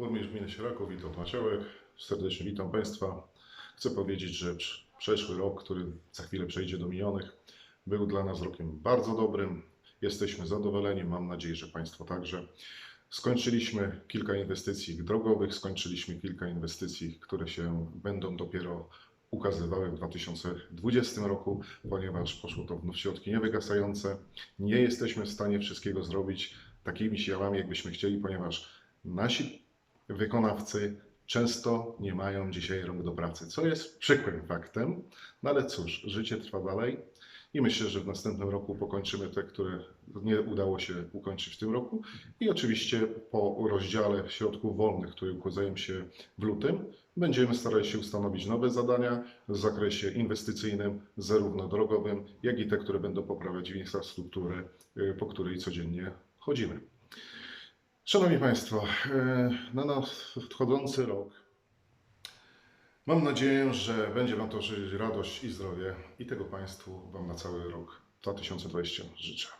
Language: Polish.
Burmistrz Gminy Sieraków, Witold Maciołek. Serdecznie witam Państwa. Chcę powiedzieć, że prz- przeszły rok, który za chwilę przejdzie do minionych, był dla nas rokiem bardzo dobrym. Jesteśmy zadowoleni, mam nadzieję, że Państwo także. Skończyliśmy kilka inwestycji drogowych, skończyliśmy kilka inwestycji, które się będą dopiero ukazywały w 2020 roku, ponieważ poszło to w środki niewygasające. Nie jesteśmy w stanie wszystkiego zrobić takimi siłami, jakbyśmy chcieli, ponieważ nasi wykonawcy często nie mają dzisiaj rąk do pracy, co jest przykrym faktem, no ale cóż, życie trwa dalej i myślę, że w następnym roku pokończymy te, które nie udało się ukończyć w tym roku i oczywiście po rozdziale środków wolnych, które ukazują się w lutym, będziemy starali się ustanowić nowe zadania w zakresie inwestycyjnym, zarówno drogowym, jak i te, które będą poprawiać infrastrukturę, y, po której codziennie chodzimy. Szanowni Państwo, e, na nadchodzący rok mam nadzieję, że będzie Wam towarzyszyć radość i zdrowie i tego Państwu Wam na cały rok 2020 życzę.